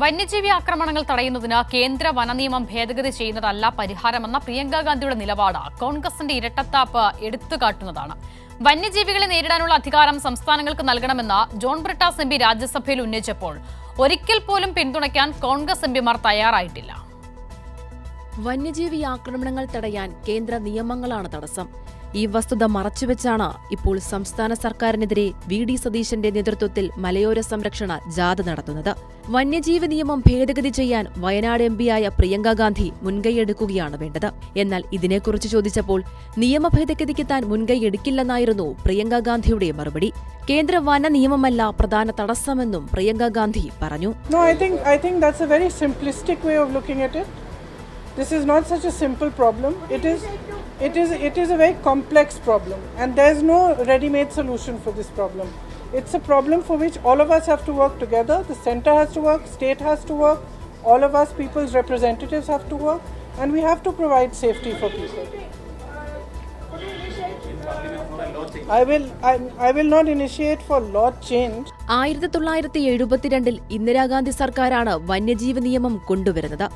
വന്യജീവി ആക്രമണങ്ങൾ തടയുന്നതിന് കേന്ദ്ര വനനിയമം ഭേദഗതി ചെയ്യുന്നതല്ല പരിഹാരമെന്ന പ്രിയങ്കാ ഗാന്ധിയുടെ നിലപാട്. കോൺഗ്രസിന്റെ ഇരട്ടത്താപ്പ് എടുത്തുകാട്ടുന്നതാണ്. വന്യജീവികളെ നേരിടാനുള്ള അധികാരം സംസ്ഥാനങ്ങൾക്ക് നൽകണമെന്ന് ജോൺ ബ്രിട്ടാസ് എം രാജ്യസഭയിൽ ഉന്നയിച്ചപ്പോൾ ഒരിക്കൽ പോലും പിന്തുണയ്ക്കാൻ കോൺഗ്രസ് എംപിമാർ തയ്യാറായിട്ടില്ല. വന്യജീവി ആക്രമണങ്ങൾ തടയാൻ കേന്ദ്ര നിയമങ്ങളാണ് തടസ്സം. ഈ വസ്തുത മറച്ചുവെച്ചാണ് ഇപ്പോൾ സംസ്ഥാന സർക്കാരിനെതിരെ വി ഡി സതീശന്റെ നേതൃത്വത്തിൽ മലയോര സംരക്ഷണ ജാഥ നടത്തുന്നത് വന്യജീവി നിയമം ഭേദഗതി ചെയ്യാൻ വയനാട് എം പിയായ പ്രിയങ്ക ഗാന്ധി മുൻകൈയെടുക്കുകയാണ് വേണ്ടത് എന്നാൽ ഇതിനെക്കുറിച്ച് ചോദിച്ചപ്പോൾ നിയമ ഭേദഗതിക്ക് താൻ മുൻകൈ എടുക്കില്ലെന്നായിരുന്നു പ്രിയങ്ക ഗാന്ധിയുടെ മറുപടി കേന്ദ്ര വന നിയമമല്ല പ്രധാന തടസ്സമെന്നും പ്രിയങ്ക ഗാന്ധി പറഞ്ഞു. This is not such a simple problem. It is it is it is a very complex problem and there's no ready-made solution for this problem. It's a problem for which all of us have to work together. The center has to work, state has to work, all of us people's representatives have to work and we have to provide safety for people. I will I, will not initiate for law change. ആയിരത്തി തൊള്ളായിരത്തി എഴുപത്തിരണ്ടിൽ ഇന്ദിരാഗാന്ധി സർക്കാരാണ് വന്യജീവി നിയമം കൊണ്ടുവരുന്നത്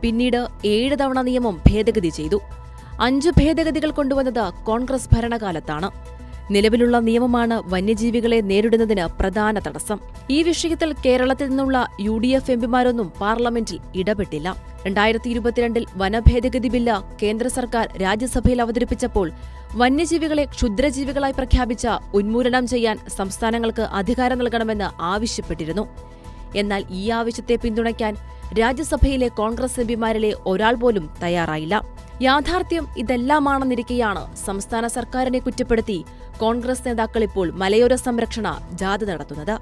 പിന്നീട് ഏഴ് തവണ നിയമം ഭേദഗതി ചെയ്തു അഞ്ച് ഭേദഗതികൾ കൊണ്ടുവന്നത് കോൺഗ്രസ് ഭരണകാലത്താണ്. നിലവിലുള്ള നിയമമാണ് വന്യജീവികളെ നേരിടുന്നതിന് പ്രധാന തടസ്സം. ഈ വിഷയത്തിൽ കേരളത്തിൽ നിന്നുള്ള യു ഡി എഫ് എംപിമാരൊന്നും പാർലമെന്റിൽ ഇടപെട്ടില്ല. രണ്ടായിരത്തി ഇരുപത്തിരണ്ടിൽ വനഭേദഗതി ബില്ല് കേന്ദ്ര സർക്കാർ രാജ്യസഭയിൽ അവതരിപ്പിച്ചപ്പോൾ വന്യജീവികളെ ക്ഷുദ്രജീവികളായി പ്രഖ്യാപിച്ച ഉന്മൂലനം ചെയ്യാൻ സംസ്ഥാനങ്ങൾക്ക് അധികാരം നൽകണമെന്ന് ആവശ്യപ്പെട്ടിരുന്നു. എന്നാൽ ഈ ആവശ്യത്തെ പിന്തുണയ്ക്കാൻ രാജ്യസഭയിലെ കോൺഗ്രസ് എംപിമാരിലെ ഒരാൾ പോലും തയ്യാറായില്ല. യാഥാർത്ഥ്യം ഇതെല്ലാമാണെന്നിരിക്കെയാണ് സംസ്ഥാന സർക്കാരിനെ കുറ്റപ്പെടുത്തി കോൺഗ്രസ് നേതാക്കൾ ഇപ്പോൾ മലയോര സംരക്ഷണ ജാഥ നടത്തുന്നത്.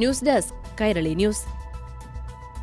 News desk Kairali news.